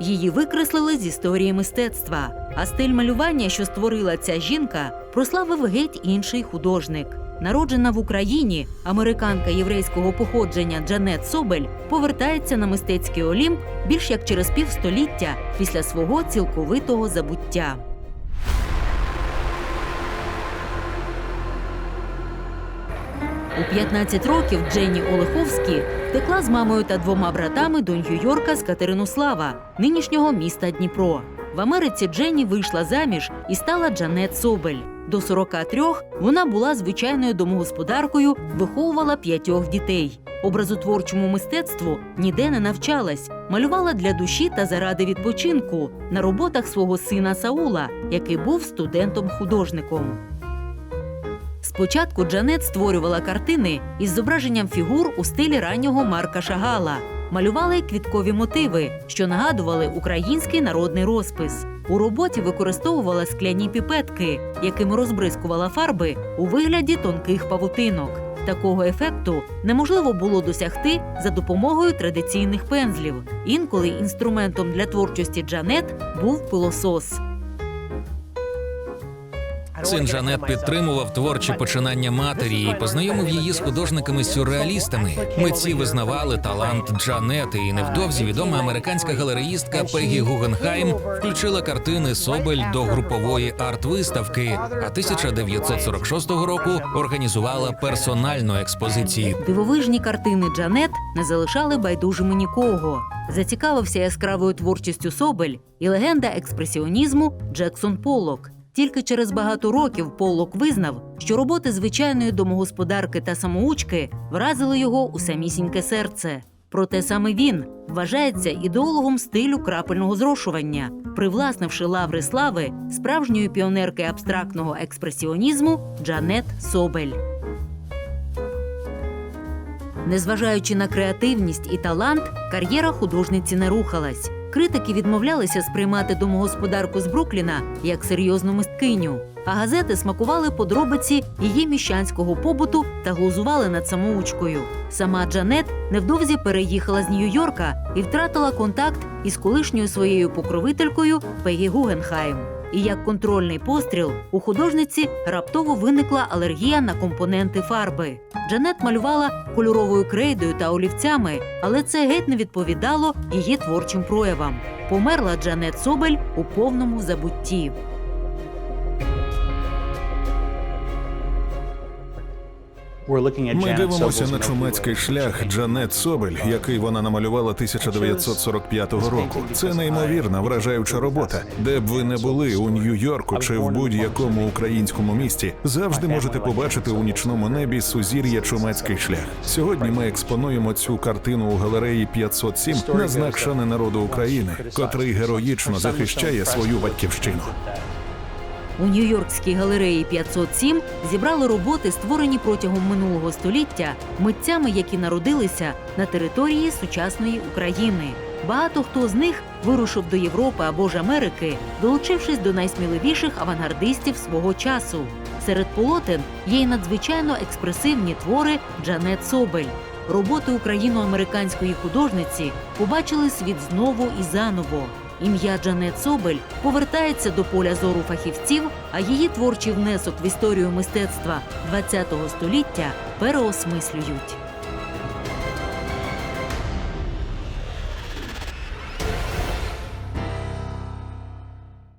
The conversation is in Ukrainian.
Її викреслили з історії мистецтва. А стиль малювання, що створила ця жінка, прославив геть інший художник. Народжена в Україні, американка єврейського походження Джанет Собель повертається на мистецький Олімп більш як через півстоліття після свого цілковитого забуття. У 15 років Дженні Олеховські втекла з мамою та двома братами до Нью-Йорка з Катеринослава, нинішнього міста Дніпро. В Америці Дженні вийшла заміж і стала Джанет Собель. До 43 вона була звичайною домогосподаркою, виховувала п'ятьох дітей. Образотворчому мистецтву ніде не навчалась, малювала для душі та заради відпочинку на роботах свого сина Саула, який був студентом-художником. Спочатку Джанет створювала картини із зображенням фігур у стилі раннього Марка Шагала. Малювала й квіткові мотиви, що нагадували український народний розпис. У роботі використовувала скляні піпетки, якими розбризкувала фарби у вигляді тонких павутинок. Такого ефекту неможливо було досягти за допомогою традиційних пензлів. Інколи інструментом для творчості Джанет був пилосос. Син Жанет підтримував творчі починання матері і познайомив її з художниками-сюрреалістами. Митці визнавали талант Джанет, і невдовзі відома американська галереїстка Пегі Гугенхайм включила картини Собель до групової арт-виставки. А 1946 року організувала персональну експозицію. Дивовижні картини Джанет не залишали байдужими нікого. Зацікавився яскравою творчістю Собель і легенда експресіонізму Джексон Поллок. Тільки через багато років Поллок визнав, що роботи звичайної домогосподарки та самоучки вразили його у самісіньке серце. Проте саме він вважається ідеологом стилю крапельного зрошування, привласнивши лаври слави справжньої піонерки абстрактного експресіонізму Джанет Собель. Незважаючи на креативність і талант, кар'єра художниці не рухалась. Критики відмовлялися сприймати домогосподарку з Брукліна як серйозну мисткиню, а газети смакували подробиці її міщанського побуту та глузували над самоучкою. Сама Джанет невдовзі переїхала з Нью-Йорка і втратила контакт із колишньою своєю покровителькою Пегі Гугенхайм. І як контрольний постріл у художниці раптово виникла алергія на компоненти фарби. Джанет малювала кольоровою крейдою та олівцями, але це геть не відповідало її творчим проявам. Померла Джанет Собель у повному забутті. Ми дивимося на чумацький шлях Джанет Собель, який вона намалювала 1945 року. Це неймовірна, вражаюча робота. Де б ви не були у Нью-Йорку чи в будь-якому українському місті, завжди можете побачити у нічному небі сузір'я чумацький шлях. Сьогодні ми експонуємо цю картину у галереї 507 на знак шани народу України, котрий героїчно захищає свою батьківщину. У Нью-Йоркській галереї 507 зібрали роботи, створені протягом минулого століття митцями, які народилися на території сучасної України. Багато хто з них вирушив до Європи або ж Америки, долучившись до найсміливіших авангардистів свого часу. Серед полотен є й надзвичайно експресивні твори Джанет Собель. Роботи україно-американської художниці побачили світ знову і заново. Ім'я Джанет Собель повертається до поля зору фахівців, а її творчий внесок в історію мистецтва ХХ століття переосмислюють.